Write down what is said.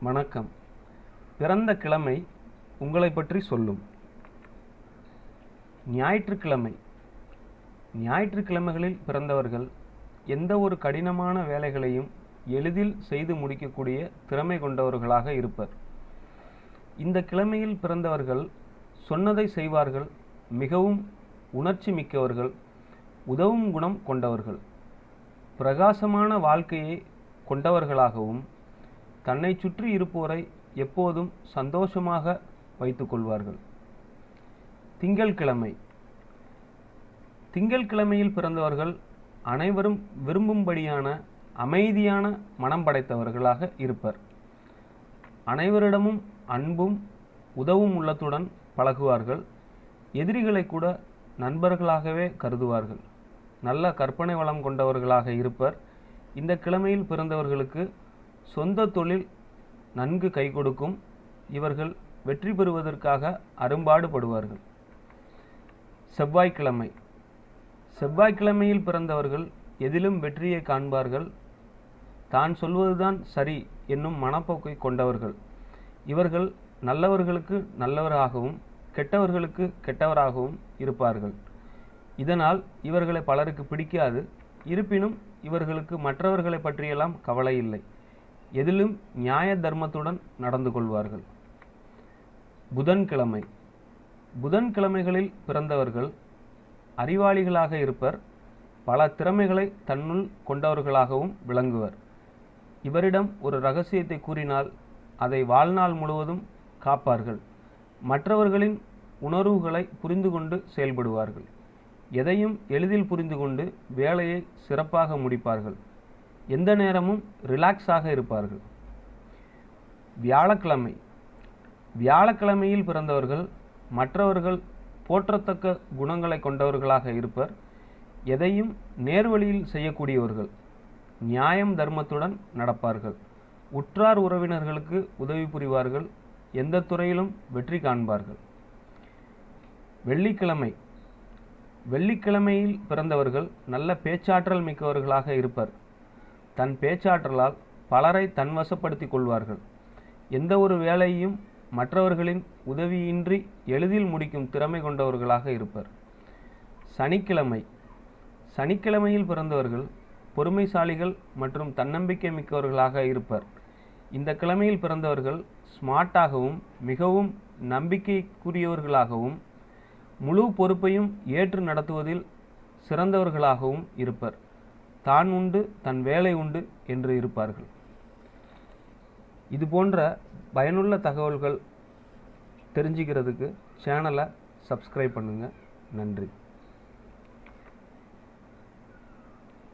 வணக்கம். பிறந்த கிழமை உங்களை பற்றி சொல்லும். ஞாயிற்றுக்கிழமை. ஞாயிற்றுக்கிழமைகளில் பிறந்தவர்கள் எந்த ஒரு கடினமான வேலைகளையும் எளிதில் செய்து முடிக்கக்கூடிய திறமை கொண்டவர்களாக இருப்பர். இந்த கிழமையில் பிறந்தவர்கள் சொன்னதை செய்வார்கள் மிகவும் உணர்ச்சி மிக்கவர்கள் உதவும் குணம் கொண்டவர்கள். பிரகாசமான வாழ்க்கையை கொண்டவர்களாகவும் தன்னை சுற்றி இருப்போரை எப்போதும் சந்தோஷமாக வைத்துக்கொள்வார்கள் திங்கள்கிழமை திங்கள்கிழமையில் பிறந்தவர்கள் அனைவரும் விரும்பும்படியான அமைதியான மனம் படைத்தவர்களாக இருப்பர். அனைவரிடமும் அன்பும் உதவும் உள்ளத்துடன் பழகுவார்கள். எதிரிகளை கூட நண்பர்களாகவே கருதுவார்கள். நல்ல கற்பனை வளம் கொண்டவர்களாக இருப்பர். இந்த கிழமையில் பிறந்தவர்களுக்கு சொந்த தொழில் நன்கு கை கொடுக்கும் இவர்கள் வெற்றி பெறுவதற்காக அரும்பாடுபடுவார்கள். செவ்வாய்க்கிழமை. செவ்வாய்க்கிழமையில் பிறந்தவர்கள் எதிலும் வெற்றியை காண்பார்கள். தான் சொல்வதுதான் சரி என்னும் மனப்போக்கை கொண்டவர்கள். இவர்கள் நல்லவர்களுக்கு நல்லவராகவும் கெட்டவர்களுக்கு கெட்டவராகவும் இருப்பார்கள். இதனால் இவர்களை பலருக்கு பிடிக்காது. இருப்பினும் இவர்களுக்கு மற்றவர்களை பற்றியெல்லாம் கவலை இல்லை. எதிலும் நியாய தர்மத்துடன் நடந்து கொள்வார்கள். புதன்கிழமை. புதன்கிழமைகளில் பிறந்தவர்கள் அறிவாளிகளாக இருப்பர். பல திறமைகளை தன்னுள் கொண்டவர்களாகவும் விளங்குவர். இவரிடம் ஒரு ரகசியத்தை கூறினால் அதை வாழ்நாள் முழுவதும் காப்பார்கள். மற்றவர்களின் உணர்வுகளை புரிந்து கொண்டு செயல்படுவார்கள். எதையும் எளிதில் புரிந்து கொண்டு வேலையை சிறப்பாக முடிப்பார்கள். எந்த நேரமும் ரிலாக்ஸாக இருப்பார்கள். வியாழக்கிழமை. வியாழக்கிழமையில் பிறந்தவர்கள் மற்றவர்கள் போற்றத்தக்க குணங்களை கொண்டவர்களாக இருப்பர். எதையும் நேர்வழியில் செய்யக்கூடியவர்கள் நியாயம் தர்மத்துடன் நடப்பார்கள். உற்றார் உறவினர்களுக்கு உதவி புரிவார்கள். எந்த துறையிலும் வெற்றி காண்பார்கள். வெள்ளிக்கிழமை. வெள்ளிக்கிழமையில் பிறந்தவர்கள் நல்ல பேச்சாற்றல் மிக்கவர்களாக இருப்பர். தன் பேச்சாற்றலால் பலரை தன்வசப்படுத்திக் கொள்வார்கள். எந்த ஒரு வேலையையும் மற்றவர்களின் உதவியின்றி எளிதில் முடிக்கும் திறமை கொண்டவர்களாக இருப்பர். சனிக்கிழமை. சனிக்கிழமையில் பிறந்தவர்கள் பொறுமைசாலிகள் மற்றும் தன்னம்பிக்கை மிக்கவர்களாக இருப்பர். இந்த கிழமையில் பிறந்தவர்கள் ஸ்மார்ட்டாகவும் மிகவும் நம்பிக்கைக்குரியவர்களாகவும் முழு பொறுப்பையும் ஏற்று நடத்துவதில் சிறந்தவர்களாகவும் இருப்பர். தான் உண்டு தன் வேலை உண்டு என்று இருப்பார்கள். இது போன்ற பயனுள்ள தகவல்கள் தெரிஞ்சுக்கிறதுக்கு சேனலை சப்ஸ்கிரைப் பண்ணுங்கள் நன்றி.